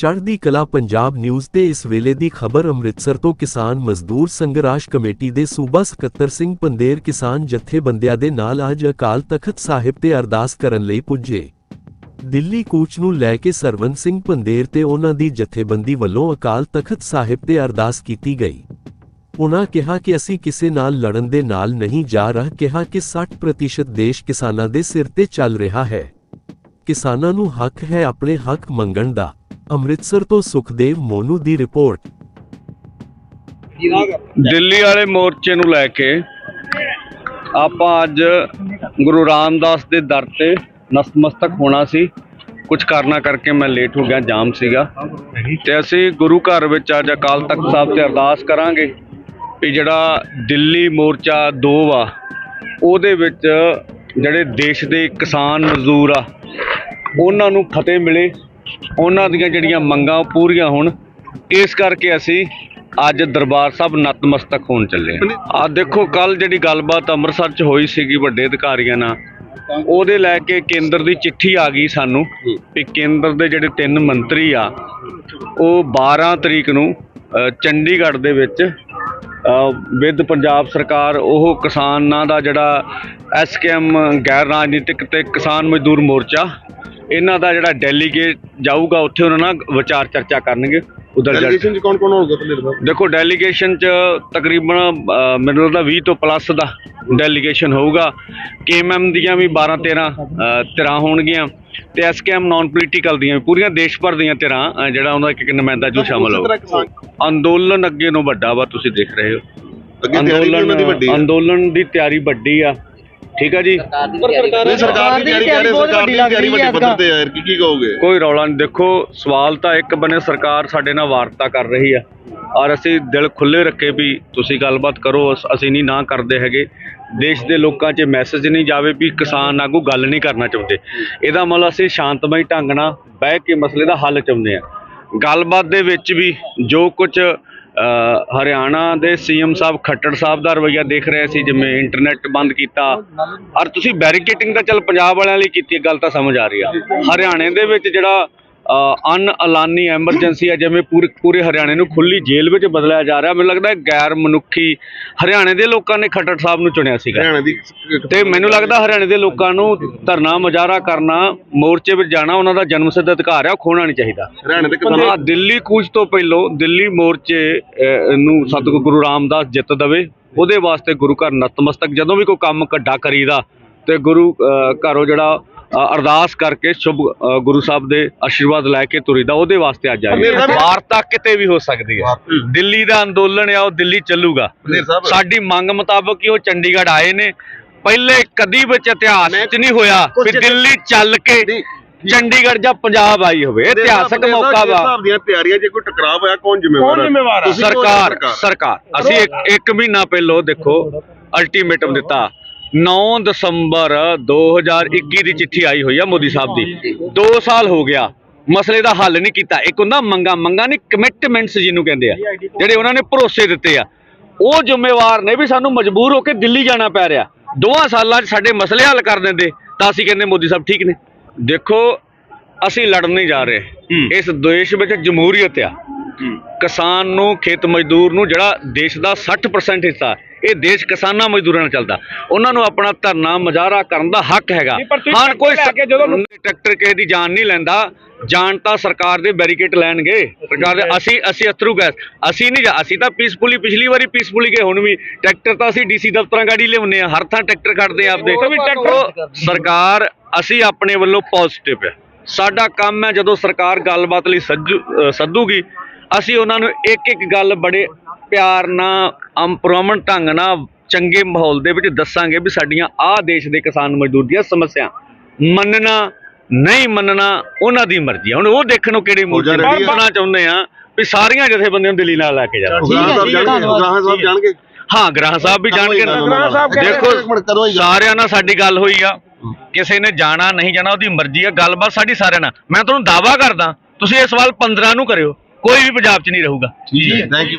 ਚੜ੍ਹਦੀ ਕਲਾ ਪੰਜਾਬ ਨਿਊਜ਼ ਤੇ ਇਸ ਵੇਲੇ ਦੀ ਖਬਰ ਅੰਮ੍ਰਿਤਸਰ ਤੋਂ ਕਿਸਾਨ ਮਜ਼ਦੂਰ ਸੰਘਰਾਸ਼ ਕਮੇਟੀ ਦੇ ਸੂਬਾ ਸਕੱਤਰ ਸਿੰਘ ਪੰਦੇਰ ਕਿਸਾਨ ਜਥੇਬੰਦੀਆਂ ਦੇ ਨਾਲ ਅੱਜ ਅਕਾਲ ਤਖਤ ਸਾਹਿਬ ਤੇ ਅਰਦਾਸ ਕਰਨ ਲਈ ਪੁੱਜੇ। ਦਿੱਲੀ ਕੂਚ ਨੂੰ ਲੈ ਕੇ ਸਰਵਨ ਸਿੰਘ ਪੰਦੇਰ ਤੇ ਉਹਨਾਂ ਦੀ ਜਥੇਬੰਦੀ ਵੱਲੋਂ ਅਕਾਲ ਤਖਤ ਸਾਹਿਬ ਤੇ ਅਰਦਾਸ ਕੀਤੀ ਗਈ। ਉਨ੍ਹਾਂ ਕਿਹਾ ਕਿ ਅਸੀਂ ਕਿਸੇ ਨਾਲ ਲੜਨ ਦੇ ਨਾਲ ਨਹੀਂ ਜਾ ਰਹੇ, ਕਿਹਾ ਕਿ 60% ਦੇਸ਼ ਕਿਸਾਨਾਂ ਦੇ ਸਿਰ ਤੇ ਚੱਲ ਰਿਹਾ ਹੈ। ਕਿਸਾਨਾਂ ਨੂੰ ਹੱਕ ਹੈ ਆਪਣੇ ਹੱਕ ਮੰਗਣ ਦਾ। ਅੰਮ੍ਰਿਤਸਰ ਤੋਂ ਸੁਖਦੇਵ ਮੋਨੂ ਦੀ ਰਿਪੋਰਟ। ਦਿੱਲੀ ਵਾਲੇ ਮੋਰਚੇ ਨੂੰ ਲੈ ਕੇ ਆਪਾਂ ਅੱਜ ਗੁਰੂ ਰਾਮਦਾਸ ਦੇ ਦਰ ਤੇ ਨਤਮਸਤਕ ਹੋਣਾ ਸੀ। ਕੁਝ ਕਾਰਨਾ ਕਰਕੇ ਮੈਂ ਲੇਟ ਹੋ ਗਿਆ, ਜਾਮ ਸੀਗਾ। ਤੇ ਅਸੀਂ ਗੁਰੂ ਘਰ ਵਿੱਚ ਅੱਜ ਅਕਾਲ ਤਖਤ ਸਾਹਿਬ ਤੇ ਅਰਦਾਸ ਕਰਾਂਗੇ ਵੀ ਜਿਹੜਾ ਦਿੱਲੀ ਮੋਰਚਾ 2 ਵਾ ਉਹਦੇ ਵਿੱਚ ਜਿਹੜੇ ਦੇਸ਼ ਦੇ ਕਿਸਾਨ ਮਜ਼ਦੂਰ ਆ, ਉਹਨਾਂ ਨੂੰ ਫਤਿਹ ਮਿਲੇ। ਉਹਨਾਂ ਦੀਆਂ ਜਿਹੜੀਆਂ ਮੰਗਾਂ ਉਹ ਪੂਰੀਆਂ ਹੋਣ। ਇਸ ਕਰਕੇ ਅਸੀਂ ਅੱਜ ਦਰਬਾਰ ਸਾਹਿਬ ਨਤਮਸਤਕ ਹੋਣ ਚੱਲੇ ਆ ਦੇਖੋ ਕੱਲ ਜਿਹੜੀ ਗੱਲਬਾਤ ਅੰਮ੍ਰਿਤਸਰ 'ਚ ਹੋਈ ਸੀਗੀ ਵੱਡੇ ਅਧਿਕਾਰੀਆਂ ਨਾਲ, ਉਹਦੇ ਲੈ ਕੇ ਕੇਂਦਰ ਦੀ ਚਿੱਠੀ ਆ ਗਈ ਸਾਨੂੰ ਵੀ ਕੇਂਦਰ ਦੇ ਜਿਹੜੇ ਤਿੰਨ ਮੰਤਰੀ ਆ, ਉਹ 12 ਤਰੀਕ ਨੂੰ ਚੰਡੀਗੜ੍ਹ ਦੇ ਵਿੱਚ ਵਿਦ ਪੰਜਾਬ ਸਰਕਾਰ, ਉਹ ਕਿਸਾਨਾਂ ਦਾ ਜਿਹੜਾ ਐਸਕੇਐਮ ਗੈਰ ਰਾਜਨੀਤਿਕ ਤੇ ਕਿਸਾਨ ਮਜ਼ਦੂਰ ਮੋਰਚਾ ਇਹਨਾਂ ਦਾ ਜਿਹੜਾ ਡੈਲੀਗੇਟ ਜਾਊਗਾ ਉੱਥੇ ਉਹਨਾਂ ਨਾਲ ਵਿਚਾਰ ਚਰਚਾ ਕਰਨਗੇ ਉਧਰ ਡੈਲੀਗੇਸ਼ਨ ਚ ਕੌਣ ਕੌਣ ਹੋਊਗਾ ਤੁਹਾਡੇ ਦੇਖੋ ਡੈਲੀਗੇਸ਼ਨ ਚ ਤਕਰੀਬਨ ਮੈਨੂੰ ਲੱਗਦਾ 20 ਤੋਂ ਪਲੱਸ ਦਾ ਡੈਲੀਗੇਸ਼ਨ ਹੋਊਗਾ। ਕੇਐਮਐਮ ਦੀਆਂ ਵੀ 12 13 ਅ, ਧਿਰਾਂ ਹੋਣਗੀਆਂ ਤੇ ਐਸਕੇਐਮ ਨਾਨ ਪੋਲੀਟੀਕਲ ਦੀਆਂ ਵੀ ਪੂਰੀਆਂ ਦੇਸ਼ ਭਰ ਦੀਆਂ ਅ, ਜਿਹੜਾ ਉਹਨਾਂ ਇੱਕ ਇੱਕ ਨੁਮਾਇੰਦਾ ਜੂ ਸ਼ਾਮਲ ਹੋਊ ਅੰਦੋਲਨ ਅੱਗੇ ਨੂੰ ਵੱਡਾ ਵਾ ਤੁਸੀਂ ਦੇਖ ਰਹੇ ਹੋ। ਹੈ ਅੰਦੋਲਨ ਦੀ ਤਿਆਰੀ ਵੱਡੀ ਆ। ਠੀਕ ਆ ਜੀ। ਸਰਕਾਰ ਦੀ ਤਿਆਰੀ ਕਰ ਰਹੀ ਸਰਕਾਰ ਦੀ ਤਿਆਰੀ ਵੱਡੀ ਪੱਧਰ ਤੇ ਹੈ ਕੀ ਕੀ ਕਹੋਗੇ? ਕੋਈ ਰੌਲਾ ਨਹੀਂ ਦੇਖੋ ਸਵਾਲ ਤਾਂ ਇੱਕ ਬਨੇ ਸਰਕਾਰ ਸਾਡੇ ਨਾਲ ਵਾਰਤਾ ਕਰ ਰਹੀ ਆ ਔਰ ਅਸੀਂ ਦਿਲ ਖੁੱਲੇ ਰੱਖੇ ਵੀ ਤੁਸੀਂ ਗੱਲਬਾਤ ਕਰੋ ਅਸ- ਅਸੀਂ ਨਹੀਂ ਨਾ ਕਰਦੇ ਹੈਗੇ। ਦੇਸ਼ ਦੇ ਲੋਕਾਂ 'ਚ ਮੈਸੇਜ ਨਹੀਂ ਜਾਵੇ ਵੀ ਕਿਸਾਨ ਆਗੂ ਗੱਲ ਨਹੀਂ ਕਰਨਾ ਚਾਹੁੰਦੇ। ਇਹਦਾ ਮਤਲਬ ਅਸੀਂ ਸ਼ਾਂਤਮਈ ਢੰਗ ਨਾਲ ਬਹਿ ਕੇ ਮਸਲੇ ਦਾ ਹੱਲ ਚਾਹੁੰਦੇ ਆ ਗੱਲਬਾਤ ਦੇ ਵਿੱਚ ਵੀ ਜੋ ਕੁਝ ਹਰਿਆਣਾ ਦੇ ਸੀਐਮ ਸਾਹਿਬ ਖੱਟੜ ਸਾਹਿਬ ਦਾ ਰਵੱਈਆ ਦੇਖ ਰਹੇ ਸੀ, ਜਿਵੇਂ ਇੰਟਰਨੈਟ ਬੰਦ ਕੀਤਾ। ਔਰ ਤੁਸੀਂ ਬੈਰੀਕੇਟਿੰਗ ਤਾਂ ਚੱਲ ਪੰਜਾਬ ਵਾਲਿਆਂ ਲਈ ਕੀਤੀ ਗੱਲ ਤਾਂ ਸਮਝ ਆ ਰਹੀ ਆ। ਹਰਿਆਣੇ ਦੇ ਵਿੱਚ ਜਿਹੜਾ ਅਨ ਐਲਾਨੀ ਐਮਰਜੈਂਸੀ ਆ ਜਿਵੇਂ ਪੂਰੇ ਪੂਰੇ ਹਰਿਆਣੇ ਨੂੰ ਖੁੱਲੀ ਜੇਲ੍ਹ ਵਿੱਚ ਬਦਲਿਆ ਜਾ ਰਿਹਾ। ਮੈਨੂੰ ਲੱਗਦਾ ਹੈ ਗੈਰ ਮਨੁੱਖੀ ਹਰਿਆਣੇ ਦੇ ਲੋਕਾਂ ਨੇ ਖੱਟੜ ਸਾਹਿਬ ਨੂੰ ਚੁਣਿਆ ਸੀਗਾ। ਹਰਿਆਣਾ ਦੀ ਤੇ ਮੈਨੂੰ ਲੱਗਦਾ ਹਰਿਆਣੇ ਦੇ ਲੋਕਾਂ ਨੂੰ ਧਰਨਾ ਮੁਜ਼ਾਹਰਾ ਕਰਨਾ ਮੋਰਚੇ ਵਿੱਚ ਜਾਣਾ ਉਹਨਾਂ ਦਾ ਜਨਮ ਸਿੱਧ ਅਧਿਕਾਰ ਹੈ ਉਹ ਖੋਣਾ ਨਹੀਂ ਚਾਹੀਦਾ। ਹਰਿਆਣਾ ਦੇ ਹਾਂ ਕਿਸਾਨ ਦਿੱਲੀ ਕੂਚ ਤੋਂ ਪਹਿਲੋਂ ਦਿੱਲੀ ਮੋਰਚੇ ਨੂੰ ਸਤਿਗੁਰੂ ਗੁਰੂ ਰਾਮਦਾਸ ਜਿੱਤ ਦਵੇ ਉਹਦੇ ਵਾਸਤੇ ਗੁਰੂ ਘਰ ਨਤਮਸਤਕ ਜਦੋਂ ਵੀ ਕੋਈ ਕੰਮ ਕੱਢਾ ਕਰੀਦਾ ਤੇ ਗੁਰੂ ਘਰੋਂ ਜਿਹੜਾ ਅਰਦਾਸ ਕਰਕੇ ਸ਼ੁਭ ਗੁਰੂ ਸਾਹਿਬ ਦੇ ਆਸ਼ੀਰਵਾਦ ਲੈ ਕੇ ਤੁਰੀਦਾ ਉਹਦੇ ਵਾਸਤੇ ਅੱਜ ਆਏ ਵਾਰਤਾ ਕਿਤੇ ਵੀ ਹੋ ਸਕਦੀ ਹੈ। ਦਿੱਲੀ ਦਾ ਅੰਦੋਲਨ ਆ ਉਹ ਦਿੱਲੀ ਚੱਲੂਗਾ। ਸਾਡੀ ਮੰਗ ਮੁਤਾਬਕ ਹੀ ਉਹ ਚੰਡੀਗੜ੍ਹ ਆਏ ਨੇ। ਪਹਿਲੇ ਕਦੀ ਵਿੱਚ ਇਤਿਹਾਸ 'ਚ ਨਹੀਂ ਹੋਇਆ ਵੀ ਦਿੱਲੀ ਚੱਲ ਕੇ ਚੰਡੀਗੜ੍ਹ ਜਾਂ ਪੰਜਾਬ ਆਈ ਹੋਵੇ। ਇਹ ਇਤਿਹਾਸਕ ਮੌਕਾ ਵਾ। ਹਿਸਾਬ ਦੀਆਂ ਤਿਆਰੀਆਂ ਜੇ ਕੋਈ ਟਕਰਾਅ ਹੋਇਆ ਕੌਣ ਜ਼ਿੰਮੇਵਾਰ ਹੈ? ਤੁਸੀਂ ਕੌਣ ਸਰਕਾਰ ਸਰਕਾਰ? ਅਸੀਂ ਇੱਕ ਮਹੀਨਾ ਪਹਿਲਾਂ ਦੇਖੋ ਅਲਟੀਮੇਟਮ ਦਿੱਤਾ। 9 ਦਸੰਬਰ 2021 ਦੀ ਚਿੱਠੀ ਆਈ ਹੋਈ ਆ ਮੋਦੀ ਸਾਹਿਬ ਦੀ। 2 ਸਾਲ ਹੋ ਗਿਆ ਮਸਲੇ ਦਾ ਹੱਲ ਨਹੀਂ ਕੀਤਾ। ਇੱਕ ਹੁੰਦਾ ਮੰਗਾ ਮੰਗਾ ਨਹੀਂ ਕਮਿਟਮੈਂਟਸ ਜਿਹਨੂੰ ਕਹਿੰਦੇ ਆ। ਜਿਹੜੇ ਉਹਨਾਂ ਨੇ ਭਰੋਸੇ ਦਿੱਤੇ ਆ। ਉਹ ਜ਼ਿੰਮੇਵਾਰ ਨੇ ਵੀ ਸਾਨੂੰ ਮਜਬੂਰ ਹੋ ਕੇ ਦਿੱਲੀ ਜਾਣਾ ਪੈ ਰਿਹਾ। ਦੋਹਾਂ ਸਾਲਾਂ 'ਚ ਸਾਡੇ ਮਸਲੇ ਹੱਲ ਕਰ ਦਿੰਦੇ। ਤਾਂ ਅਸੀਂ ਕਹਿੰਦੇ ਮੋਦੀ ਸਾਹਿਬ ਠੀਕ ਨੇ। ਦੇਖੋ ਅਸੀਂ ਲੜਨ ਨਹੀਂ ਜਾ ਰਹੇ। ਇਸ ਦੇਸ਼ ਵਿੱਚ ਜਮਹੂਰੀਅਤ ਆ। ਕਿਸਾਨ ਨੂੰ ਖੇਤ ਮਜ਼ਦੂਰ ਨੂੰ ਜਿਹੜਾ ਦੇਸ਼ ਦਾ 60% ਹਿੱਸਾ ਇਹ ਦੇਸ਼ ਕਿਸਾਨਾਂ ਮਜ਼ਦੂਰਾਂ ਨਾਲ ਚੱਲਦਾ। ਉਹਨਾਂ ਨੂੰ ਆਪਣਾ ਧਰਨਾ ਮੁਜ਼ਾਹਰਾ ਕਰਨ ਦਾ ਹੱਕ ਹੈਗਾ। ਹਾਂ ਕੋਈ ਜਦੋਂ ਟਰੈਕਟਰ ਕਿਸੇ ਦੀ ਜਾਨ ਨਹੀਂ ਲੈਂਦਾ ਜਾਨ ਤਾਂ ਸਰਕਾਰ ਦੇ ਬੈਰੀਕੇਡ ਲੈਣਗੇ। ਸਰਕਾਰ ਦੇ ਅਸੀਂ ਅਸੀਂ ਅਥਰੂ ਗੈਸ। ਅਸੀਂ ਨਹੀਂ ਅਸੀਂ ਤਾਂ ਪੀਸਫੁਲੀ ਪਿਛਲੀ ਵਾਰੀ ਪੀਸਫੁਲੀ ਗਏ ਹੁਣ ਵੀ ਟਰੈਕਟਰ ਤਾਂ ਅਸੀਂ ਡੀਸੀ ਦਫ਼ਤਰਾਂ ਗਾੜੀ ਲਿਆਉਂਦੇ ਆ ਹਰ ਥਾਂ ਟਰੈਕਟਰ ਕੱਢਦੇ ਆਪਦੇ। ਸਰਕਾਰ ਅਸੀਂ ਆਪਣੇ ਵੱਲੋਂ ਪੋਜ਼ਿਟਿਵ ਹੈ। ਸਾਡਾ ਕੰਮ ਹੈ ਜਦੋਂ ਸਰਕਾਰ ਗੱਲਬਾਤ ਲਈ ਸੱਜੂ ਸੱਦੂਗੀ ਅਸੀਂ ਉਹਨਾਂ ਨੂੰ ਇੱਕ ਇੱਕ ਗੱਲ ਬੜੇ ਪਿਆਰ ਨਾਲ ਅਮਪਰਮਨ ਢੰਗ ਨਾਲ ਚੰਗੇ ਮਾਹੌਲ ਦੇ ਵਿੱਚ ਦੱਸਾਂਗੇ ਵੀ ਸਾਡੀਆਂ ਆਹ ਦੇਸ਼ ਦੇ ਕਿਸਾਨ ਮਜ਼ਦੂਰ ਦੀਆਂ ਸਮੱਸਿਆ। ਮੰਨਣਾ ਨਹੀਂ ਮੰਨਣਾ ਉਹਨਾਂ ਦੀ ਮਰਜ਼ੀ ਹੈ ਹੁਣ ਉਹ ਦੇਖਣ ਨੂੰ ਕਿਹੜੀ ਹੈ। ਬਣਨਾ ਚਾਹੁੰਦੇ ਆ ਵੀ ਸਾਰੀਆਂ ਜਥੇਬੰਦੀਆਂ ਨੂੰ ਦਿੱਲੀ ਨਾਲ ਲੈ ਕੇ ਜਾਣਾ। ਉਗਰਾਹਾਂ ਸਾਹਿਬ ਜਾਣਗੇ ਉਗਰਾਹਾਂ ਸਾਹਿਬ ਜਾਣਗੇ। ਹਾਂ ਗ੍ਰਾਹ ਸਾਹਿਬ ਵੀ ਜਾਣਗੇ ਉਗਰਾਹਾਂ ਸਾਹਿਬ ਕਹਿੰਦੇ ਦੇਖੋ। ਸਾਰਿਆਂ ਨਾਲ ਸਾਡੀ ਗੱਲ ਹੋਈ ਆ। ਕਿਸੇ ਨੇ ਜਾਣਾ ਨਹੀਂ ਜਾਣਾ ਉਹਦੀ ਮਰਜ਼ੀ ਆ। ਗੱਲਬਾਤ ਸਾਡੀ ਸਾਰਿਆਂ ਨਾਲ। ਮੈਂ ਤੁਹਾਨੂੰ ਦਾਵਾ ਕਰਦਾ ਤੁਸੀਂ ਇਹ ਸਵਾਲ 15 ਨੂੰ ਕਰਿਓ। ਕੋਈ ਵੀ ਪੰਜਾਬ 'ਚ ਨਹੀਂ ਰਹੂਗਾ। Thank you